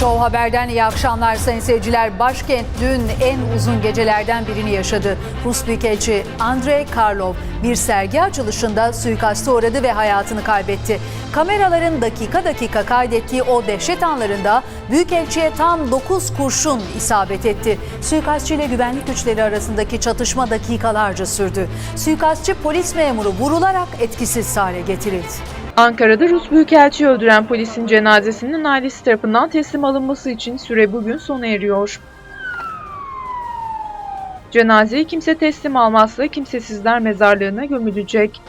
Show Haber'den iyi akşamlar sayın seyirciler. Başkent dün en uzun gecelerden birini yaşadı. Rus Büyükelçi Andrei Karlov bir sergi açılışında suikaste uğradı ve hayatını kaybetti. Kameraların dakika dakika kaydettiği o dehşet anlarında Büyükelçiye tam 9 kurşun isabet etti. Suikastçı ile güvenlik güçleri arasındaki çatışma dakikalarca sürdü. Suikastçı polis memuru vurularak etkisiz hale getirildi. Ankara'da Rus Büyükelçiyi öldüren polisin cenazesinin ailesi tarafından teslim alınması için süre bugün sona eriyor. Cenazeyi kimse teslim almazsa kimsesizler mezarlığına gömülecek.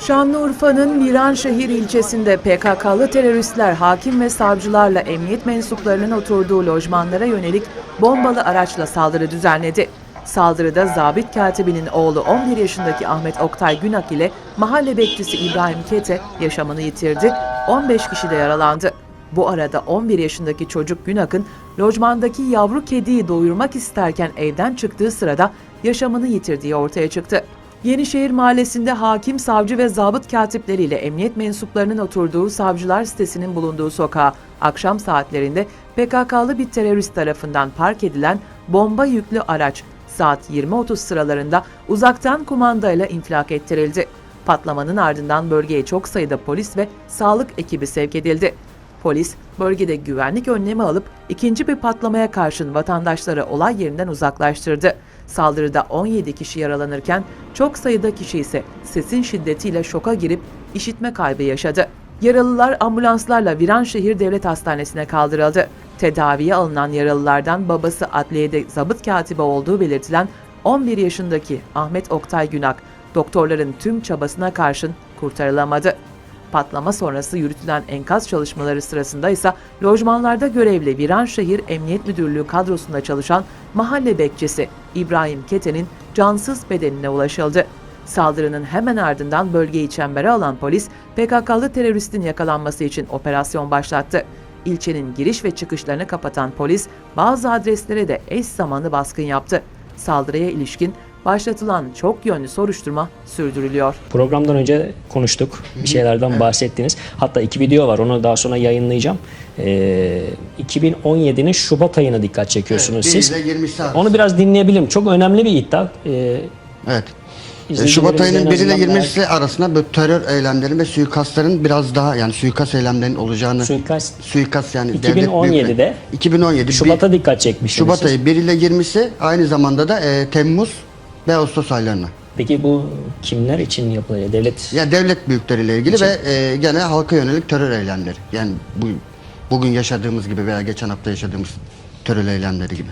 Şanlıurfa'nın Viranşehir ilçesinde PKK'lı teröristler hakim ve savcılarla emniyet mensuplarının oturduğu lojmanlara yönelik bombalı araçla saldırı düzenledi. Saldırıda zabit katibinin oğlu 11 yaşındaki Ahmet Oktay Günak ile mahalle bekçisi İbrahim Kete yaşamını yitirdi, 15 kişi de yaralandı. Bu arada 11 yaşındaki çocuk Günak'ın lojmandaki yavru kediyi doyurmak isterken evden çıktığı sırada yaşamını yitirdiği ortaya çıktı. Yenişehir Mahallesi'nde hakim, savcı ve zabıt katipleriyle emniyet mensuplarının oturduğu savcılar sitesinin bulunduğu sokağa akşam saatlerinde PKK'lı bir terörist tarafından park edilen bomba yüklü araç saat 20.30 sıralarında uzaktan kumandayla infilak ettirildi. Patlamanın ardından bölgeye çok sayıda polis ve sağlık ekibi sevk edildi. Polis bölgede güvenlik önlemi alıp ikinci bir patlamaya karşın vatandaşları olay yerinden uzaklaştırdı. Saldırıda 17 kişi yaralanırken çok sayıda kişi ise sesin şiddetiyle şoka girip işitme kaybı yaşadı. Yaralılar ambulanslarla Viranşehir Devlet Hastanesi'ne kaldırıldı. Tedaviye alınan yaralılardan babası adliyede zabıt katibi olduğu belirtilen 11 yaşındaki Ahmet Oktay Günak, doktorların tüm çabasına karşın kurtarılamadı. Patlama sonrası yürütülen enkaz çalışmaları sırasında ise lojmanlarda görevli Viranşehir Emniyet Müdürlüğü kadrosunda çalışan mahalle bekçisi İbrahim Kete'nin cansız bedenine ulaşıldı. Saldırının hemen ardından bölgeyi çembere alan polis, PKK'lı teröristin yakalanması için operasyon başlattı. İlçenin giriş ve çıkışlarını kapatan polis, bazı adreslere de eş zamanlı baskın yaptı. Saldırıya ilişkin başlatılan çok yönlü soruşturma sürdürülüyor. Programdan önce konuştuk. Bir şeylerden bahsettiniz. Hatta iki video var. Onu daha sonra yayınlayacağım. Ee, 2017'nin Şubat ayına dikkat çekiyorsunuz Evet, siz. 1 ile 20'si arası. Onu biraz dinleyebilirim. Çok önemli bir iddia. Ee, Evet. E, Şubat ayının en 1 ile azından 20'si arasında böyle terör eylemlerin ve suikastların biraz daha yani suikast eylemlerinin olacağını Suikast- suikast yani 2017'de devlet 2017 Şubat'a bir- dikkat çekmiştiniz. Şubat ayı 1 ile 20'si aynı zamanda da e, Temmuz ve Ağustos aylarına. Peki bu kimler için yapılıyor? Devlet Ya devlet büyükleriyle ilgili ve e, gene halka yönelik terör eylemleri. Yani bu bugün yaşadığımız gibi veya geçen hafta yaşadığımız terör eylemleri gibi.